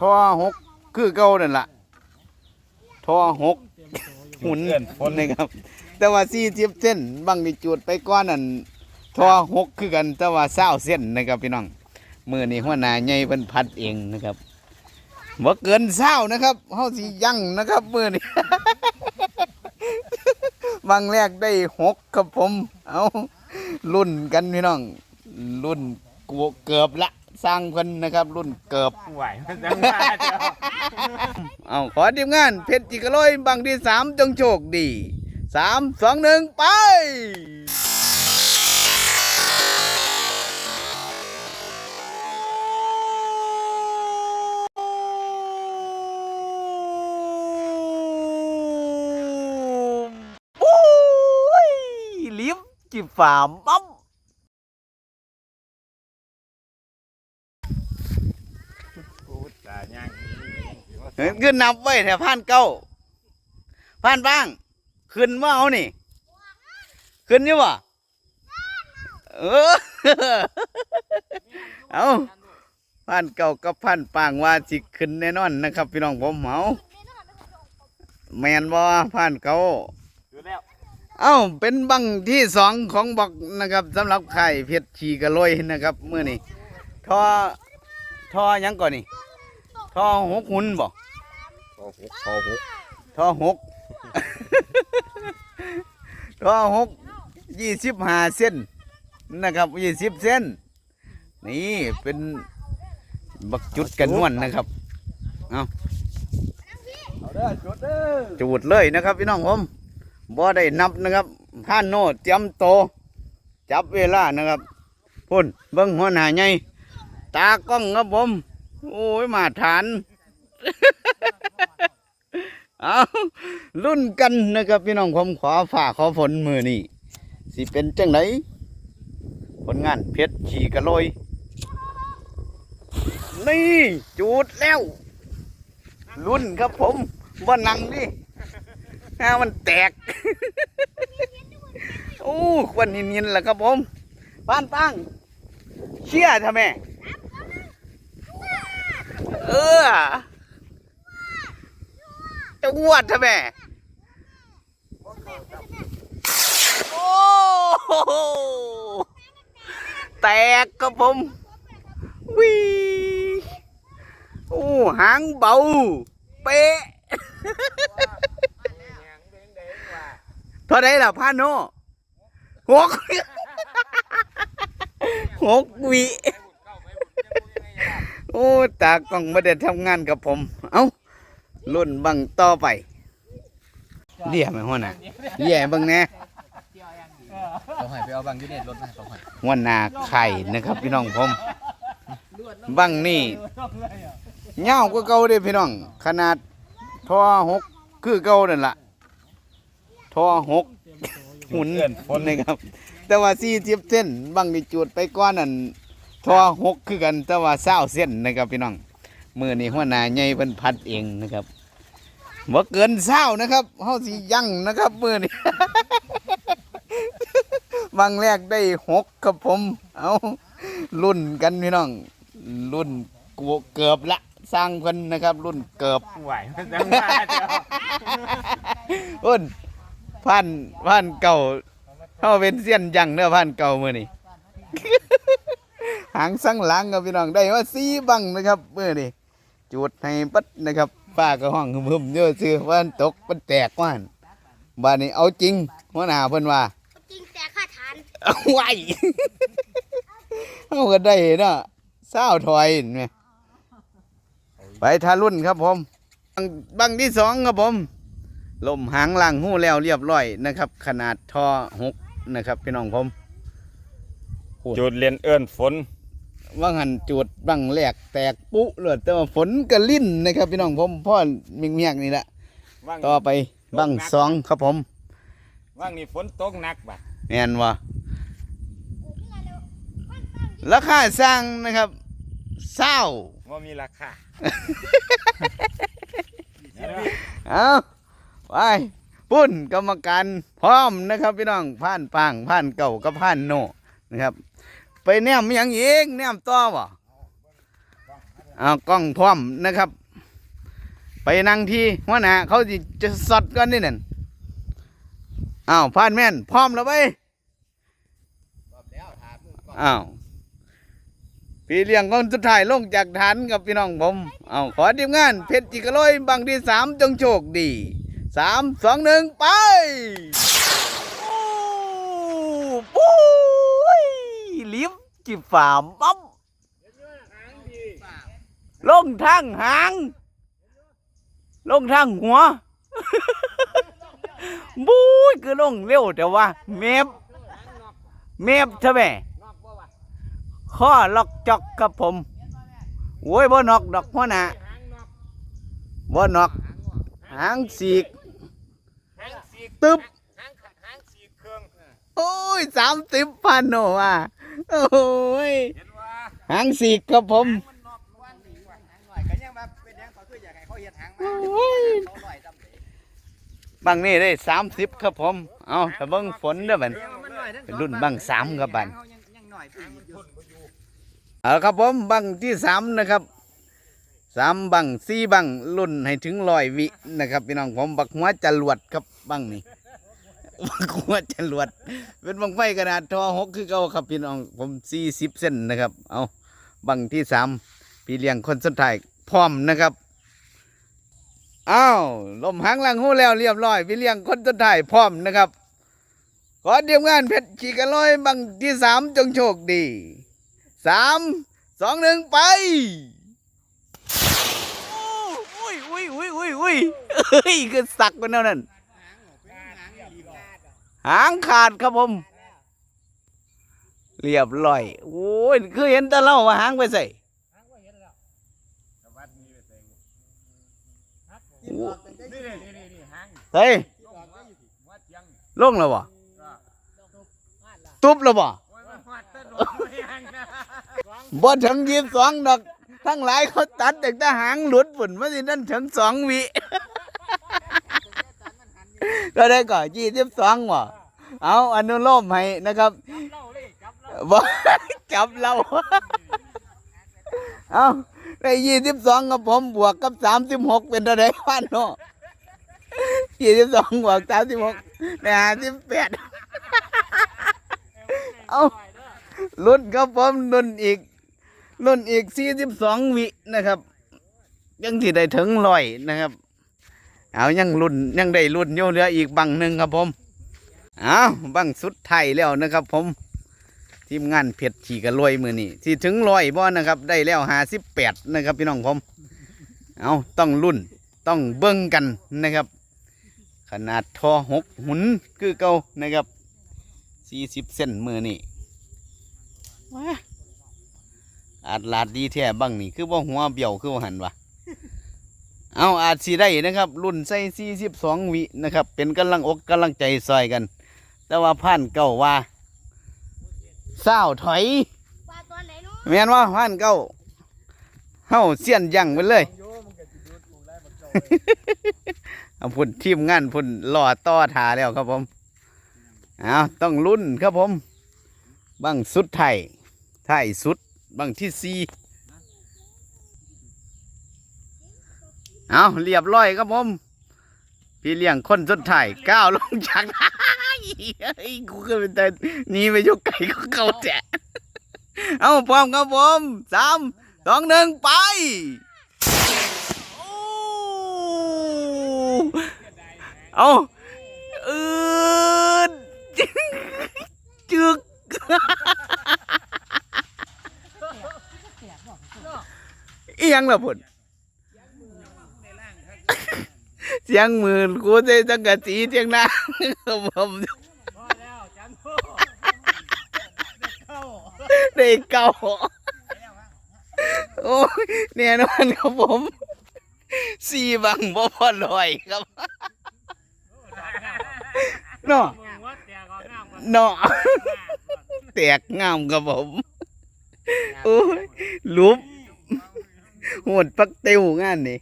ทอหกคือเก่านั่นล่ะทอหกหุ่นเอื้อนฝนนะครับ แต่ว่าสี่สิบเส้นบางนี่จุดไปก้อนนั่นทอหกคือกันแต่ว่าเศร้าเส้นนะครับพี่น้องมือนี่หัวหน้าใหญ่เพิ่นพัดเองนะครับบ่เกินเศร้านะครับเฮาสิยั่งนะครับมือนี่บางแรกได้หกครับผม เอารุ่นกันพี่น้องรุ่นกูเกือบละ สร้างคนนะครับ รุ่นเกือบไหวจังว่าเจ้าเอาขอทีมงาน เพชรจิกะโลอยบังที่สามจงโชคดีสามสองหนึ่งไปโอ้ยลิฟต์จิฝ่าปั๊ตาย่าง เห็น ขึ้นนับไว้แถวพันเก้าพันบ้าง ขึ้นว่าเอานี่ ขึ้นอยี่บ่เออเอาพันเก้ากับพันปางว่าสิขึ้นแน่นอนนะครับ พี่น้องผมเอาแมนบ่พันเก้าดูแล้วเอ้าเป็นบังที่สองของบักนะครับสำหรับไข่เพชรชีกระโลอยนะครับเมื่อนี้ทอทอหยังก่อนนี่ ทอหกหุ่นบ่โอ้โหโอ้โหทอหกทอหกยี่สิบห้าเส้นนะครับยี่สิบเส้น นี่เป็นบักจุดกันนวลนะครับเอาเด้อจุดเด้อจูดเลยนะครับพี่น้องผมบ่ได้นับนะครับท่านโน่เตรียมโต จับเวลานะครับพุ่นเบิ้งหัวหน้าใหญ่ตากล้องครับผม โอ้ยมาฐานเอารุ่นกันนะครับพี่น้องผมขอฝ่าขอฝนมือนี่สิเป็นจังไหนผลงานเพชรขี่กระโลยนี่จูดแล้ว รุ่นครับผมว่านังดิห้ามันแตก โอ้ควันเนียนๆแหละครับผมป้านปังเชี่ยทำไม เออจะงวดทำไมโอ้โหแตกครับผมวิโอ้หางเบา เป๊ะเท่าไรล่ะพาโนหกหกวิ โอ้ตากล้องไม่ได้ทำงานกับผม เอ้ารุ่นบังต่อไปเดี่ยไหมหัวหน้าแย่เบังแน่เขาให้ไปเอาบังอยูเน็ตรถมาให้เขาให้หัวหน้าไข่นะครับ พี่น้องผมบังนี่เงาวก็เก่าเด้พี่น้อง ขนาดทอหกคือเก่านั่นล่ะทอหกหุ่นเอื้อนฝนนะครับ แต่ว่าสี่สิบเส้นบางนี่จุดไปก้อนนั่น ทอหกคือกันแต่ว่าเศร้าเส้นนะครับพี่น้องมือนี่หัวหน้าใหญ่เพิ่นพัดเองนะครับบ่เกินเศร้านะครับเฮาสิยั่งนะครับมือนี่ บางแรกได้หกครับผมเอารุ่นกันพี่น้อง รุ่นกูเกือบละสร้างคนนะครับ รุ่นเกือบไหวมันจังว่าเจ้าอ้นพันพันเก่าเขาเป็นเสี้ยนยั่งเนื้อพันเก่ามือนี่ หางสังหลังครับพี่น้องได้ว่าสีบังนะครับมือนี่จุดให้ปัดนะครับป้าก็ห้องหึมๆเยอะซื้อว่ามันตกมันแตกว่านบ้านนี้เอาจริงหัวหน้าเพิ่นว่าจริงแต่ข้าทานเอาไว้เอาก็ได้เนาะเศร้าถอยเห็นไหมไปทารุ่นครับผมบังบังที่สองครับผมลมหางล่างหู้แล้วเรียบร้อยนะครับ ขนาดทอหกนะครับพี่น้องผมจุดเรียนเอื้อนฝน ว่างหันจูดบังแหลกแตกปุ๊เลยแต่ว่าฝนกระลิ่นนะครับ พี่น้องผมพ่อเมียงเมียกๆนี่แหละว่างต่อไปบังสองครับผมว่างนี่ฝนตกหนักบ่ะแม่นว่าราคาสร้างนะครับเศร้าว่ามีราคาเอาไปปุ้นกรรมการพร้อมนะครับ พี่น้องผ่านปางผ่านเก่ากับผ่านโนนะครับ ไปแนมยังเอีกแนมต่อบ่เอากล้องพร้อมนะครับ ไปนั่งที่หัวหน้าเขาจะสดก่อนนี่นั่นอ้าวพานแม่นพร้อมแล้วไปแล้วถามอ้าวพี่เลี้ยงคนสุดท้ายลงจากฐานกับพี่น้องผมอ้าวขอทีมงาน เพชรจิกะโลอยบังที่สามจงโชคดีสามสองหนึ่งไปโอ้ปุ้ย ลิฟต์จิบฝ่าปั๊บลงทางหาง ลงทางหัวบุ้ยคือลงเร็วแต่ว่าเมฟเมฟใช่ไหมข้อล็อกจอกกับผมโว้ยบ่นอกดอกหัวหน้าบ่นอกหางสีกตึบโอ้ยสามสิบพันโนอะ โอ้ยหางสีกครับผมหน่อยก็ยังแบบเป็นยังเขาคืออยากให้เขาเฮ็ดหางมาโอ้ย เขาลอยจำเลยบางนี่ได้สามสิบครับผม เอาถ้าเบิ่งฝนเด้อบัดมันหน่อยทั้งเป็นรุ่นบังสามครับบัด เขายังยังหน่อยปีอยู่เอาครับผมบังที่สามนะครับสามบังสี่บังรุ่นให้ถึงร้อยวินะครับพี่น้องผมบักหัวจรวดครับบังนี่ บักหัวจรวด เป็นบังไฟขนาดทอหกคือเก่าครับพี่น้องผมสี่สิบเส้นนะครับ เอาบังที่สามพี่เลี้ยงคนสุดท้ายพร้อมนะครับอ้าวลมหางลังหูแล้วเรียบร้อย พี่เลี้ยงคนสุดท้ายพร้อมนะครับ ขอเตรียมงานเพชรขีกระลอยบังที่สามจงโชคดีสามสองหนึ่งไปอุ้ยอุ้ยอุ้ยอุ้ยอุ้ยเฮ้ยคือสักกันแล้วนั่น หางขาดครับผม เรียบร้อย โอ้ย คือเห็นแต่เล่าว่าหางไปใส่เฮ้ยลงแล้วบ่ตุบแล้วบ่บ่ถึงยี่สิบสองดอก ทั้งหลายเขาตัดแต่แต่หางหลุดฝุ่นมาสินั่นถึงสองวิ ก็ได้ก่อยี่สิบสองว่ะเอาอนุโลมให้นะครับบ่จับเราเอาได้ยี่สิบสองกับผมบวกกับสามสิบหกเป็นเท่าไหร่พันเนาะยี่สิบสองบวกสามสิบหกได้ห้าสิบแปดเอารุ่นครับผมรุ่นอีกรุ่นอีกสี่สิบสองวินะครับ ยังที่ได้ถึงร้อยนะครับ เอายังรุ่นยังได้รุ่นอยู่เหลืออีกบังหนึ่งครับผม เอาบังสุดไทยแล้วนะครับ ผม ทีมงานเพชรขี่กระลวยมือนี่ที่ถึงร้อยบ่นะครับ ได้แล้วห้าสิบแปดนะครับ พี่น้องผม เอาต้องรุ่นต้องเบิ้งกันนะครับ ขนาดทอหกหุนคือเก่านะครับสี่สิบเซนมือนี่ว้าอาจลาดดีแท้บังนี่ คือว่าหัวเบี้ยวคือว่าหันวะ เอาอาจสีได้นะครับ รุ่นใส่สี่สิบสองวินะครับ เป็นกำลังอกกำลังใจซอยกัน แต่ว่าผ่านเก่าว่าเศร้าวถอยปลาตัวไหนเนาะแม่นว่าผ่านเก่าเฮาเสียนยังไปเลยเอาพุ่นทีมงานพุ่นรอต่อทาแล้วครับผมเอาต้องรุ่นครับผมบังสุดไทยไทยสุดบังที่สี่ เอาเรียบร้อยครับผม พี่เลี้ยงคนสุดท้ายก้าวลงจากไอ้กูก็เป็นแต่นี่ไปยกไก่ก็เขาแจะเอาพร้อมครับผมสามสองหนึ่งไปโอ้เอาอืดจึกอียังล่ะพุ่นเสียงมือกูใส่จังกะสีเสียงนาผมได้เก่าโอ้เนี่ยนอนครับผมสี่บังบ่พอลอยครับเนาะเนาะแตกงามครับผมโอ้ยลุบหดปักเตียวงานนี่